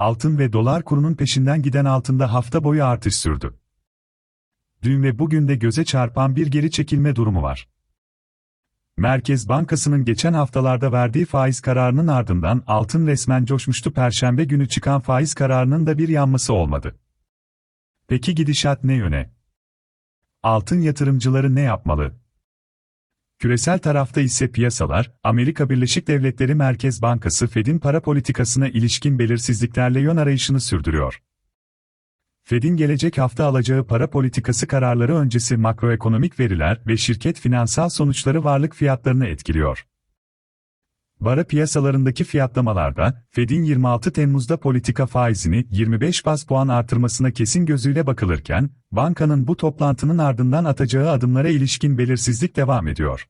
Altın ve dolar kurunun peşinden giden altında hafta boyu artış sürdü. Dün ve bugün de göze çarpan bir geri çekilme durumu var. Merkez Bankası'nın geçen haftalarda verdiği faiz kararının ardından altın resmen coşmuştu. Perşembe günü çıkan faiz kararının da bir yanması olmadı. Peki gidişat ne yöne? Altın yatırımcıları ne yapmalı? Küresel tarafta ise piyasalar, Amerika Birleşik Devletleri Merkez Bankası Fed'in para politikasına ilişkin belirsizliklerle yön arayışını sürdürüyor. Fed'in gelecek hafta alacağı para politikası kararları öncesi makroekonomik veriler ve şirket finansal sonuçları varlık fiyatlarını etkiliyor. Para piyasalarındaki fiyatlamalarda, Fed'in 26 Temmuz'da politika faizini 25 bas puan artırmasına kesin gözüyle bakılırken, bankanın bu toplantının ardından atacağı adımlara ilişkin belirsizlik devam ediyor.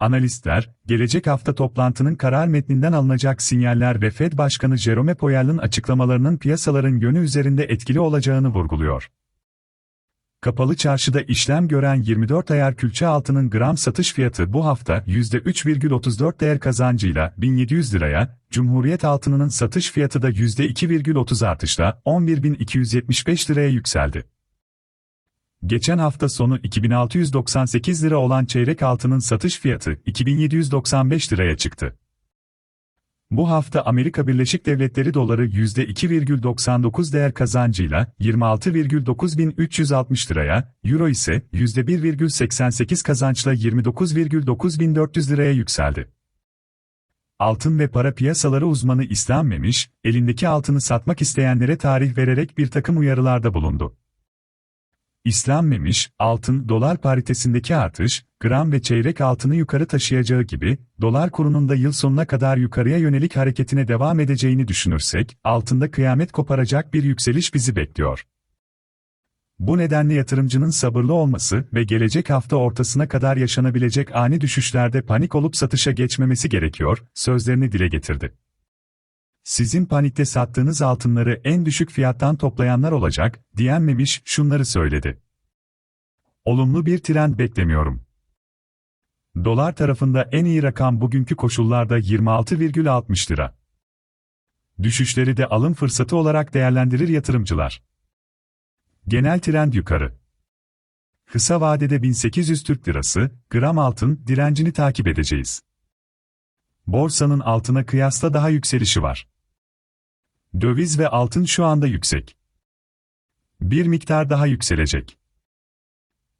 Analistler, gelecek hafta toplantının karar metninden alınacak sinyaller ve Fed Başkanı Jerome Powell'ın açıklamalarının piyasaların yönü üzerinde etkili olacağını vurguluyor. Kapalı çarşıda işlem gören 24 ayar külçe altının gram satış fiyatı bu hafta %3,34 değer kazancıyla 1700 liraya, Cumhuriyet altınının satış fiyatı da %2,30 artışla 11.275 liraya yükseldi. Geçen hafta sonu 2698 lira olan çeyrek altının satış fiyatı 2795 liraya çıktı. Bu hafta Amerika Birleşik Devletleri doları %2,99 değer kazancıyla 26,9360 liraya, euro ise %1,88 kazançla 29,9400 liraya yükseldi. Altın ve para piyasaları uzmanı İslam Memiş, elindeki altını satmak isteyenlere tarih vererek bir takım uyarılarda bulundu. İslam Memiş, altın dolar paritesindeki artış, gram ve çeyrek altını yukarı taşıyacağı gibi, dolar kurunun da yıl sonuna kadar yukarıya yönelik hareketine devam edeceğini düşünürsek, altında kıyamet koparacak bir yükseliş bizi bekliyor. Bu nedenle yatırımcının sabırlı olması ve gelecek hafta ortasına kadar yaşanabilecek ani düşüşlerde panik olup satışa geçmemesi gerekiyor, sözlerini dile getirdi. Sizin panikte sattığınız altınları en düşük fiyattan toplayanlar olacak, diyen Memiş şunları söyledi. Olumlu bir trend beklemiyorum. Dolar tarafında en iyi rakam bugünkü koşullarda 26,60 lira. Düşüşleri de alım fırsatı olarak değerlendirir yatırımcılar. Genel trend yukarı. Kısa vadede 1800 Türk Lirası, gram altın direncini takip edeceğiz. Borsanın altına kıyasla daha yükselişi var. Döviz ve altın şu anda yüksek. Bir miktar daha yükselecek.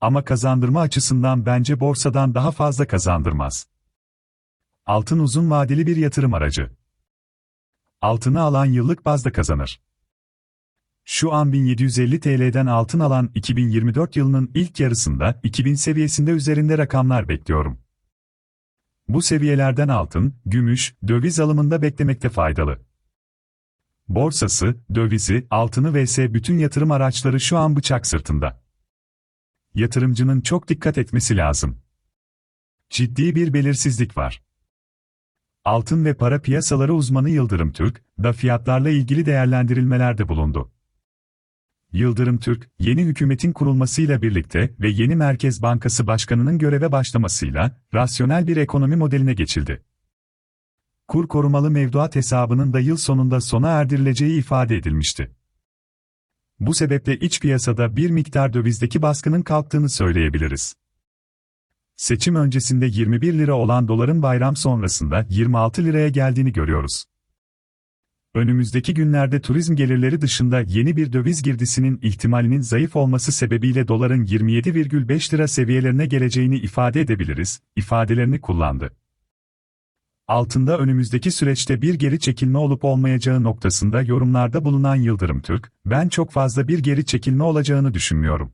Ama kazandırma açısından bence borsadan daha fazla kazandırmaz. Altın uzun vadeli bir yatırım aracı. Altını alan yıllık bazda kazanır. Şu an 1750 TL'den altın alan 2024 yılının ilk yarısında 2000 seviyesinde üzerinde rakamlar bekliyorum. Bu seviyelerden altın, gümüş, döviz alımında beklemekte faydalı. Borsası, dövizi, altını vs bütün yatırım araçları şu an bıçak sırtında. Yatırımcının çok dikkat etmesi lazım. Ciddi bir belirsizlik var. Altın ve para piyasaları uzmanı Yıldırım Türk, da fiyatlarla ilgili değerlendirilmelerde bulundu. Yıldırım Türk, yeni hükümetin kurulmasıyla birlikte ve yeni Merkez Bankası Başkanı'nın göreve başlamasıyla, rasyonel bir ekonomi modeline geçildi kur korumalı mevduat hesabının da yıl sonunda sona erdirileceği ifade edilmişti. Bu sebeple iç piyasada bir miktar dövizdeki baskının kalktığını söyleyebiliriz. Seçim öncesinde 21 lira olan doların bayram sonrasında 26 liraya geldiğini görüyoruz. Önümüzdeki günlerde turizm gelirleri dışında yeni bir döviz girdisinin ihtimalinin zayıf olması sebebiyle doların 27,5 lira seviyelerine geleceğini ifade edebiliriz, ifadelerini kullandı altında önümüzdeki süreçte bir geri çekilme olup olmayacağı noktasında yorumlarda bulunan Yıldırım Türk, ben çok fazla bir geri çekilme olacağını düşünmüyorum.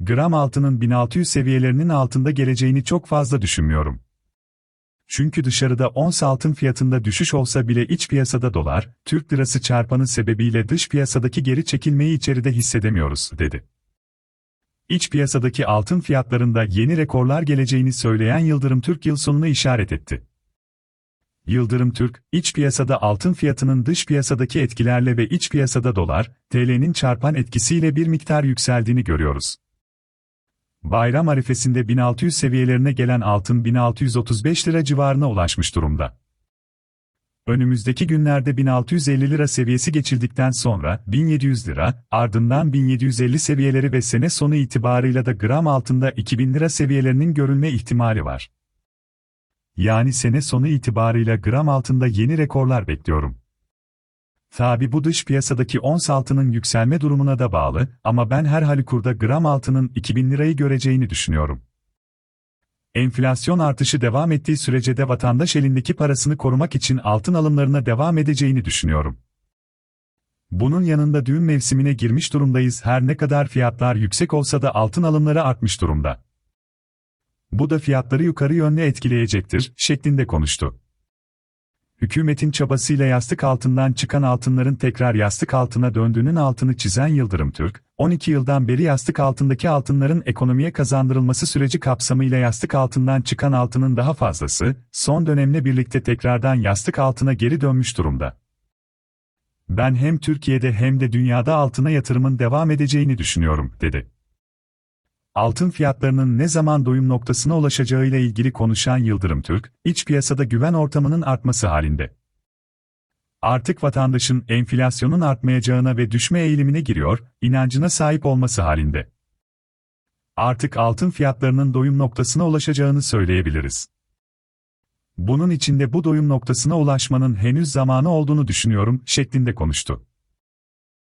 Gram altının 1600 seviyelerinin altında geleceğini çok fazla düşünmüyorum. Çünkü dışarıda ons altın fiyatında düşüş olsa bile iç piyasada dolar, Türk lirası çarpanı sebebiyle dış piyasadaki geri çekilmeyi içeride hissedemiyoruz, dedi. İç piyasadaki altın fiyatlarında yeni rekorlar geleceğini söyleyen Yıldırım Türk yıl sonunu işaret etti. Yıldırım Türk, iç piyasada altın fiyatının dış piyasadaki etkilerle ve iç piyasada dolar, TL'nin çarpan etkisiyle bir miktar yükseldiğini görüyoruz. Bayram arifesinde 1600 seviyelerine gelen altın 1635 lira civarına ulaşmış durumda. Önümüzdeki günlerde 1650 lira seviyesi geçildikten sonra 1700 lira, ardından 1750 seviyeleri ve sene sonu itibarıyla da gram altında 2000 lira seviyelerinin görülme ihtimali var. Yani sene sonu itibarıyla gram altında yeni rekorlar bekliyorum. Tabi bu dış piyasadaki ons altının yükselme durumuna da bağlı ama ben her halükurda gram altının 2000 lirayı göreceğini düşünüyorum. Enflasyon artışı devam ettiği sürece de vatandaş elindeki parasını korumak için altın alımlarına devam edeceğini düşünüyorum. Bunun yanında düğün mevsimine girmiş durumdayız her ne kadar fiyatlar yüksek olsa da altın alımları artmış durumda. Bu da fiyatları yukarı yönlü etkileyecektir, şeklinde konuştu. Hükümetin çabasıyla yastık altından çıkan altınların tekrar yastık altına döndüğünün altını çizen Yıldırım Türk, 12 yıldan beri yastık altındaki altınların ekonomiye kazandırılması süreci kapsamıyla yastık altından çıkan altının daha fazlası, son dönemle birlikte tekrardan yastık altına geri dönmüş durumda. Ben hem Türkiye'de hem de dünyada altına yatırımın devam edeceğini düşünüyorum, dedi. Altın fiyatlarının ne zaman doyum noktasına ulaşacağıyla ilgili konuşan Yıldırım Türk, iç piyasada güven ortamının artması halinde. Artık vatandaşın enflasyonun artmayacağına ve düşme eğilimine giriyor, inancına sahip olması halinde. Artık altın fiyatlarının doyum noktasına ulaşacağını söyleyebiliriz. Bunun içinde bu doyum noktasına ulaşmanın henüz zamanı olduğunu düşünüyorum, şeklinde konuştu.